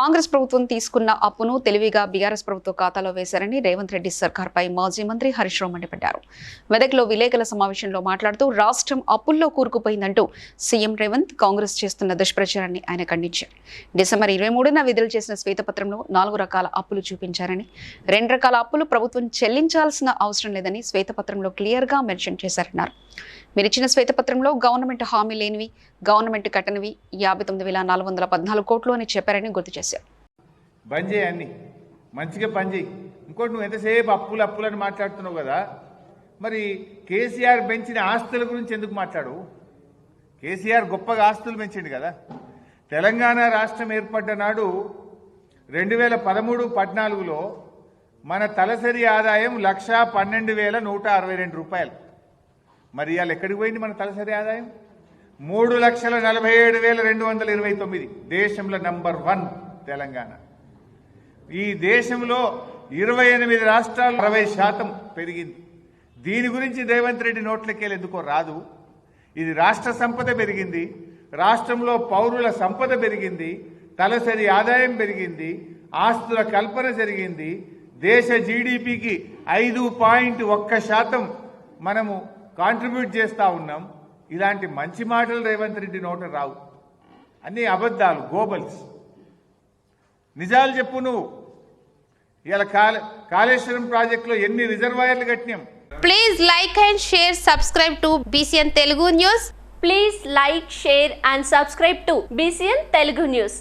కాంగ్రెస్ ప్రభుత్వం తీసుకున్న అప్పును తెలివిగా బీఆర్ఎస్ ప్రభుత్వ ఖాతాలో వేశారని రేవంత్ రెడ్డి సర్కార్పై మాజీ మంత్రి హరీష్ రావు మండిపడ్డారు. మెదక్లో విలేకరుల సమావేశంలో మాట్లాడుతూ రాష్ట్రం అప్పుల్లో కూరుకుపోయిందంటూ సీఎం రేవంత్ కాంగ్రెస్ చేస్తున్న దుష్ప్రచారాన్ని ఆయన ఖండించారు. డిసెంబర్ ఇరవై మూడున విడుదల చేసిన శ్వేతపత్రంలో నాలుగు రకాల అప్పులు చూపించారని రెండు రకాల అప్పులు ప్రభుత్వం చెల్లించాల్సిన అవసరం లేదని శ్వేతపత్రంలో క్లియర్గా మెన్షన్ చేశారన్నారు. మీరు ఇచ్చిన శ్వేతపత్రంలో గవర్నమెంట్ హామీ లేనివి గవర్నమెంట్ కట్టనివి యాభై తొమ్మిది వేల నాలుగు వందల పద్నాలుగు కోట్లు అని చెప్పారని గుర్తు చేశారు. బంద్ చేయండి మంచిగా పని చేయి. ఇంకోటి నువ్వు ఎంతసేపు అప్పులు అప్పులు అని మాట్లాడుతున్నావు కదా? మరి కేసీఆర్ పెంచిన ఆస్తుల గురించి ఎందుకు మాట్లాడు కేసీఆర్ గొప్పగా ఆస్తులు పెంచిండు కదా. తెలంగాణ రాష్ట్రం ఏర్పడ్డ నాడు రెండు వేల పదమూడు పద్నాలుగులో మన తలసరి ఆదాయం లక్ష పన్నెండు వేల నూట అరవై రెండు రూపాయలు. మరి ఇవాళ ఎక్కడికి పోయింది మన తలసరి ఆదాయం? మూడు లక్షల నలభై ఏడు వేల రెండు వందల ఇరవై తొమ్మిది. దేశంలో నంబర్ వన్ తెలంగాణ. ఈ దేశంలో ఇరవై ఎనిమిది రాష్ట్రాలు అరవై శాతం పెరిగింది. దీని గురించి రేవంత్ రెడ్డి నోట్లకెళ్ళి ఎందుకో రాదు. ఇది రాష్ట్ర సంపద పెరిగింది. రాష్ట్రంలో పౌరుల సంపద పెరిగింది. తలసరి ఆదాయం పెరిగింది. ఆస్తుల కల్పన జరిగింది. దేశ జీడిపికి ఐదు పాయింట్ ఒక్క శాతం మనము కాంట్రిబ్యూట్ చేస్తూ ఉన్నాం. ఇలాంటి మంచి మాటలు రేవంత్ రెడ్డి నోట రావు. అన్ని అబద్ధాలు గోబల్స్. నిజాలు చెప్పు నువ్వు. ఇలా కాళేశ్వరం ప్రాజెక్టులో ఎన్ని రిజర్వాయర్లు కట్టినాం? Please like and share subscribe to BCN Telugu news please like share and subscribe to BCN Telugu news